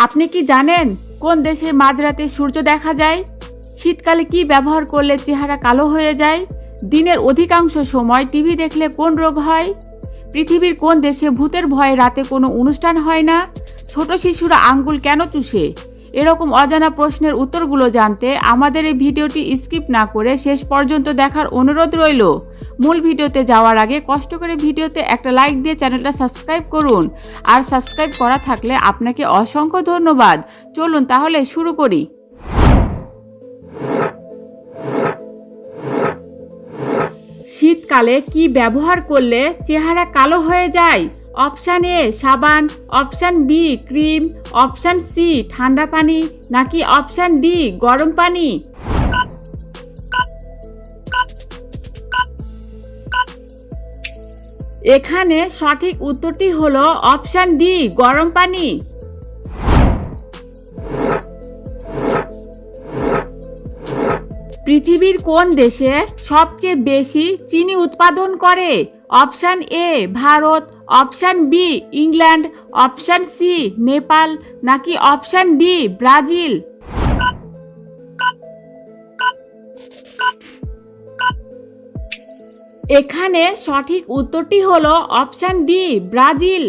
আপনি কি জানেন কোন দেশে মাঝরাতে সূর্য দেখা যায়? শীতকালে কি ব্যবহার করলে চেহারা কালো হয়ে যায়? দিনের অধিকাংশ সময় টিভি দেখলে কোন রোগ হয়? পৃথিবীর কোন দেশে ভূতের ভয়ে রাতে কোনো অনুষ্ঠান হয় না? ছোট শিশুরা আঙ্গুল কেন চুষে? এরকম অজানা প্রশ্নের উত্তরগুলো জানতে আমাদের এই ভিডিওটি স্কিপ না করে শেষ পর্যন্ত দেখার অনুরোধ রইল। মূল ভিডিওতে যাওয়ার আগে কষ্ট করে ভিডিওতে একটা লাইক দিয়ে চ্যানেলটা সাবস্ক্রাইব করুন। আর সাবস্ক্রাইব করা থাকলে আপনাকে অসংখ্য ধন্যবাদ। চলুন তাহলে শুরু করি। শীতকালে কি ব্যবহার করলে চেহারা কালো হয়ে যায়? অপশান এ, সাবান। Option B, cream. Option C, ঠান্ডা পানি। নাকি অপশান ডি, গরম পানি? এখানে সঠিক উত্তরটি হলো অপশান ডি, গরম পানি। পৃথিবীর কোন দেশে সবচেয়ে বেশি চিনি উৎপাদন করে? Option A, Bharat. Option B, England. Option C, Nepal. নাকি অপশান ডি, ব্রাজিল? এখানে সঠিক উত্তরটি হলো অপশান ডি, ব্রাজিল।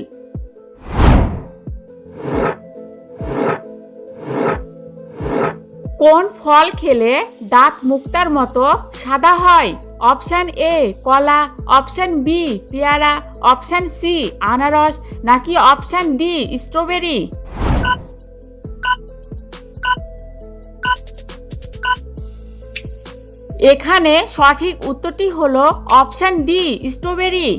কোন ফল খেলে দাঁত মুক্তার মতো সাদা হয়? অপশান এ, কলা। অপশান বি, পেয়ারা। অপশান সি, আনারস। নাকি অপশান ডি, স্ট্রবেরি? এখানে সঠিক উত্তরটি হলো অপশান ডি, স্ট্রবেরি।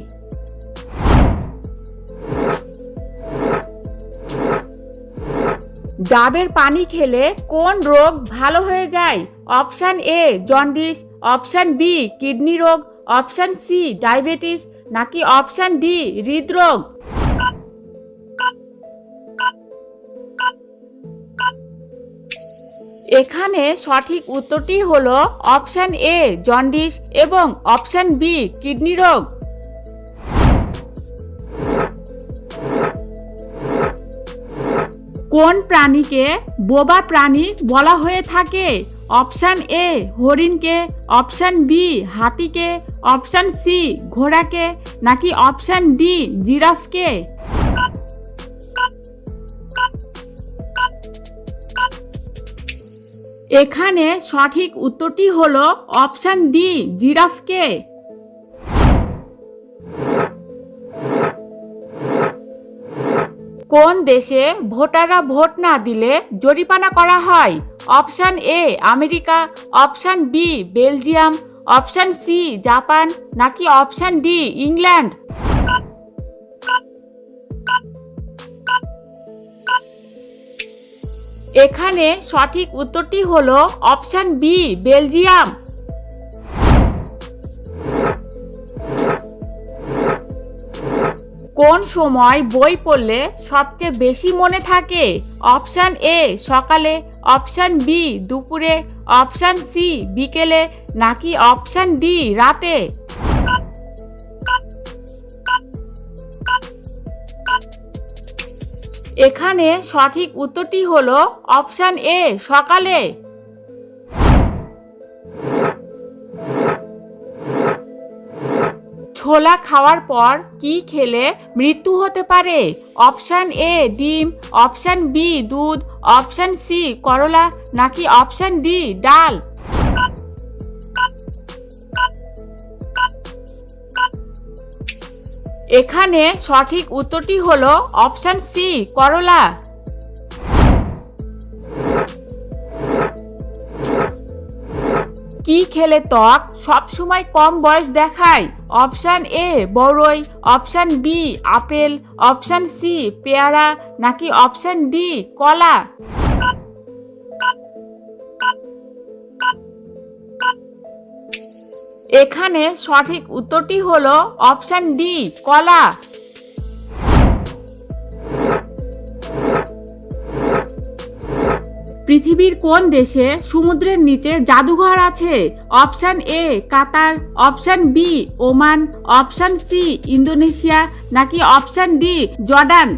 ডাবের পানি খেলে কোন রোগ ভালো হয়ে যায়? Option A, jaundice, option B, kidney রোগ, অপশান সি, ডায়াবেটিস, নাকি অপশান ডি, হৃদরোগ? এখানে সঠিক উত্তরটি হলো অপশান এ জন্ডিস এবং অপশান বি কিডনি রোগ। কোন প্রাণীকে বোবা প্রাণী বলা হয়ে থাকে? অপশান এ হরিণকে, অপশান বি হাতিকে, অপশান সি ঘোড়াকে নাকি অপশান ডি জিরাফকে? এখানে সঠিক উত্তরটি হলো অপশান ডি, জিরাফকে। কোন দেশে ভোটাররা ভোট না দিলে জরিমানা করা হয়? Option A, America. Option B, Belgium. Option C, Japan. নাকি অপশান ডি, ইংল্যান্ড? এখানে সঠিক উত্তরটি হলো অপশান বি, বেলজিয়াম। কোন সময় বই পড়লে সবচেয়ে বেশি মনে থাকে? অপশান এ, সকালে। অপশান বি, দুপুরে। অপশান সি, বিকেলে। নাকি অপশান ডি, রাতে? এখানে সঠিক উত্তরটি হলো অপশান এ, সকালে। ছোলা খাওয়ার পর কি খেলে মৃত্যু হতে পারে? অপশান এ, ডিম, অপশান বি, দুধ, অপশান সি, করলা, নাকি অপশান ডি, ডাল? এখানে সঠিক উত্তরটি হলো অপশান সি, করলা। কি খেলে ত্বক সবসময় কম বয়স দেখায়? অপশান এ বড়ই option B, apple. Option C, পেয়ারা। নাকি অপশান ডি, কলা? এখানে সঠিক উত্তরটি হলো অপশান ডি, কলা। পৃথিবীর কোন দেশে সমুদ্রের নিচে জাদুঘর আছে? Option A, Qatar. Option B, Oman. Option C, Indonesia. নাকি অপশান ডি, জর্ডান?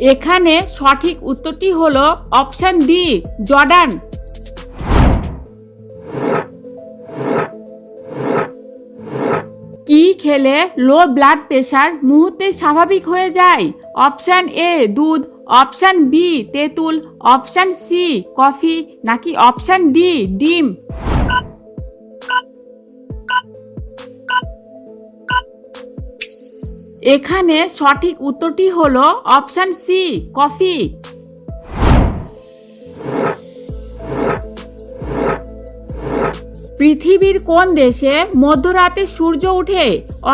এখানে সঠিক উত্তরটি হলো অপশন ডি, জর্ডান। কি খেলে লো ব্লাড প্রেশার মুহূর্তে স্বাভাবিক হয়ে যায়? অপশান এ, দুধ। অপশান বি, তেঁতুল। Option C, coffee. নাকি অপশান ডি, ডিম? এখানে সঠিক উত্তরটি হলো অপশান সি, কফি। পৃথিবীর কোন দেশে মধ্যরাতে সূর্য ওঠে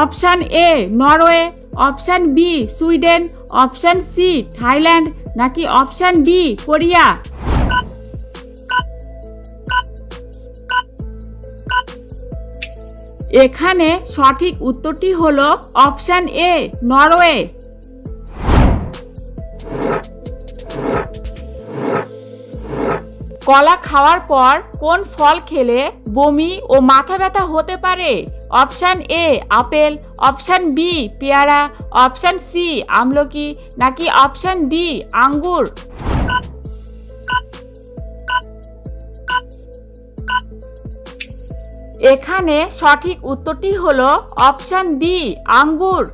option A, Norway, option B, Sweden, option C, Thailand, নাকি অপশান ডি, কোরিয়া? এখানে সঠিক উত্তরটি হলো অপশান এ, নরওয়ে। কলা খাওয়ার পর কোন ফল খেলে বমি ও মাথা ব্যথা হতে পারে? Option A, apple. Option B, পেয়ারা। অপশান সি, আমলকি। নাকি অপশান ডি, আঙ্গুর? এখানে সঠিক উত্তরটি হলো অপশান ডি, আঙ্গুর।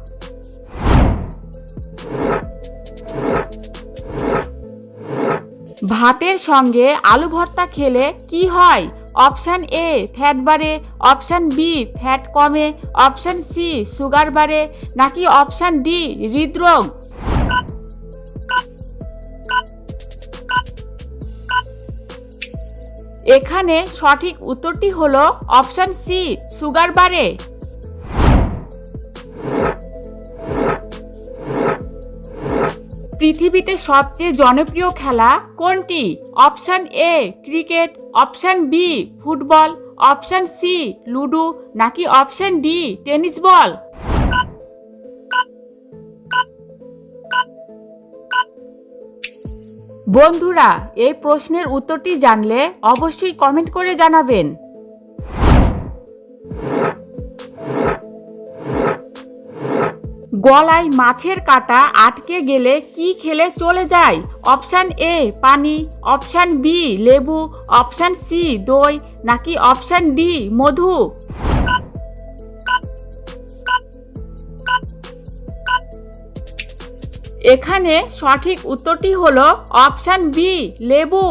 ভাতের সঙ্গে আলু ভর্তা খেলে কি হয়? অপশান এ, ফ্যাট বাড়ে। অপশান বি, ফ্যাট কমে। অপশান সি, সুগার বাড়ে। নাকি অপশান ডি, হৃদরোগ? এখানে সঠিক উত্তরটি হলো অপশান সি, সুগার বাড়ে পৃথিবীতে সবচেয়ে জনপ্রিয় খেলা কোনটি? Option A, cricket, option B, football, option C, ludo, নাকি অপশান ডি, টেনিস বল? বন্ধুরা, এই প্রশ্নের উত্তরটি জানলে অবশ্যই কমেন্ট করে জানাবেন। গলায় মাছের কাঁটা আটকে গেলে কি খেলে চলে যায়? অপশান এ, পানি, অপশান বি, লেবু, অপশান সি, দই, নাকি অপশান ডি, মধু? এখানে সঠিক উত্তরটি হলো অপশান বি, লেবু।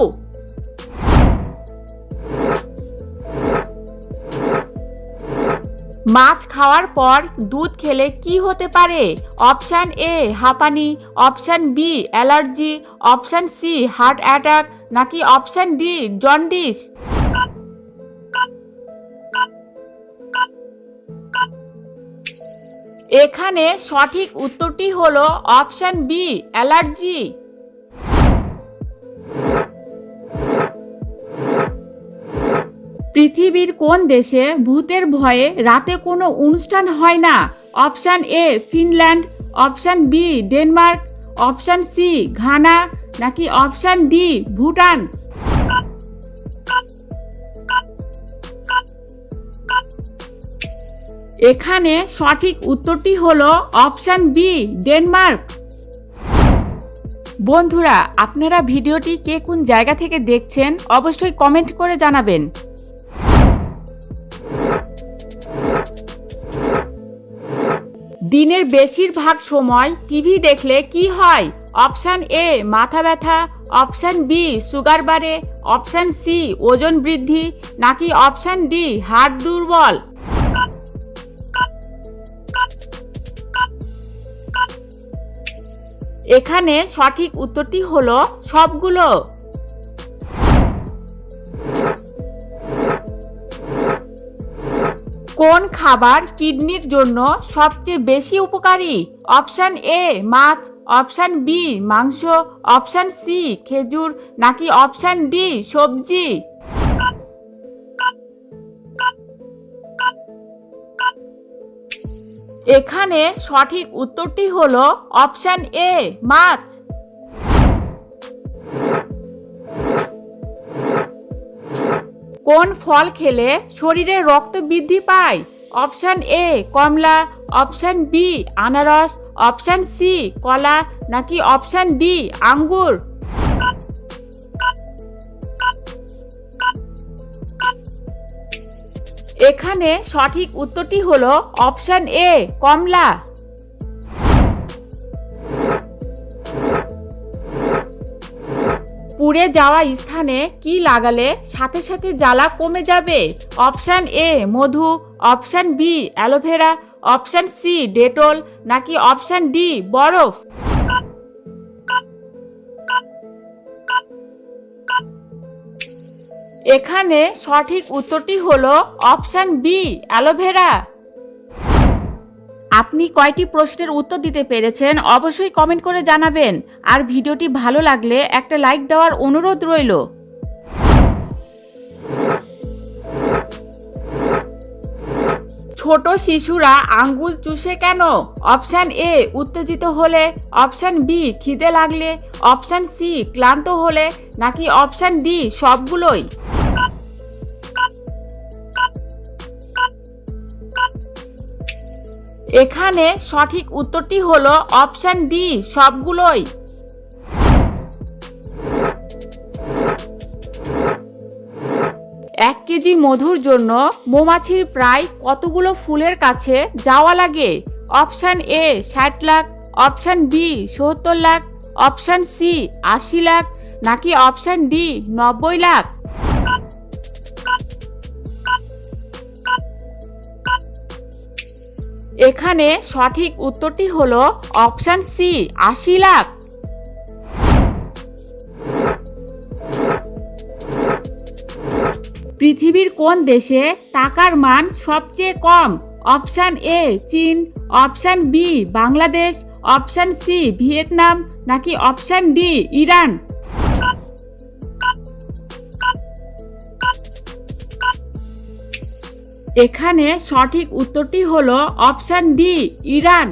মাছ খাওয়ার পর দুধ খেলে কি হতে পারে? অপশান এ, হাঁপানি, option B, allergy, option C, heart attack, নাকি অপশান ডি, জন্ডিস? এখানে সঠিক উত্তরটি হলো অপশান বি অ্যালার্জি। পৃথিবীর কোন দেশে ভূতের ভয়ে রাতে কোনো অনুষ্ঠান হয় না? Option A Finland. Option B Denmark. Option C Ghana. নাকি অপশান ডি ভুটান? এখানে সঠিক উত্তরটি হলো অপশান বি, ডেনমার্ক। বন্ধুরা, আপনারা ভিডিওটি কে কোন জায়গা থেকে দেখছেন অবশ্যই কমেন্ট করে জানাবেন। দিনের বেশিরভাগ সময় টিভি দেখলে কি হয়? অপশান এ, মাথা ব্যথা, অপশান বি, সুগার বাড়ে, অপশান সি, ওজন বৃদ্ধি, নাকি অপশান ডি হার্ট দুর্বল? এখানে সঠিক উত্তরটি হলো সবগুলো। কোন খাবার কিডনির জন্য সবচেয়ে বেশি উপকারী? অপশান এ, মাছ। অপশান বি, মাংস। অপশান সি, খেজুর। নাকি অপশান ডি, সবজি? এখানে সঠিক উত্তরটি হলো অপশান এ, মাছ। কোন ফল খেলে শরীরে রক্ত বৃদ্ধি পায়? অপশান এ, কমলা। অপশান বি, আনারস। অপশান সি, কলা। নাকি অপশান ডি, আঙ্গুর? এখানে সঠিক উত্তরটি হলো অপশান এ, কমলা। পুড়ে যাওয়া স্থানে কি লাগালে সাথে সাথে জ্বালা কমে যাবে? Option A, Madhu. Option B, aloe vera. Option C, Dettol. নাকি অপশান ডি, বরফ? এখানে সঠিক উত্তরটি হলো অপশান বি, অ্যালোভেরা। আপনি কয়টি প্রশ্নের উত্তর দিতে পেরেছেন অবশ্যই কমেন্ট করে জানাবেন। আর ভিডিওটি ভালো লাগলে একটা লাইক দেওয়ার অনুরোধ রইল। ছোট শিশুরা আঙ্গুল চুষে কেন? অপশান এ, উত্তেজিত হলে। অপশান বি, খিদে লাগলে। অপশান সি, ক্লান্ত হলে। নাকি অপশান ডি, সবগুলোই? এখানে সঠিক উত্তরটি হলো অপশান ডি, সবগুলোই। এক কেজি মধুর জন্য মৌমাছির প্রায় কতগুলো ফুলের কাছে যাওয়া লাগে? অপশান এ, ষাট লাখ। অপশান বি, সত্তর লাখ। অপশান সি, আশি লাখ। নাকি অপশান ডি, নব্বই লাখ? এখানে সঠিক উত্তরটি হলো অপশান সি, আশি লাখ। পৃথিবীর কোন দেশে টাকার মান সবচেয়ে কম? অপশান এ, চীন। Option B, Bangladesh. Option C, Vietnam. নাকি অপশান ডি, ইরান? এখানে সঠিক উত্তরটি হলো অপশান ডি ইরান।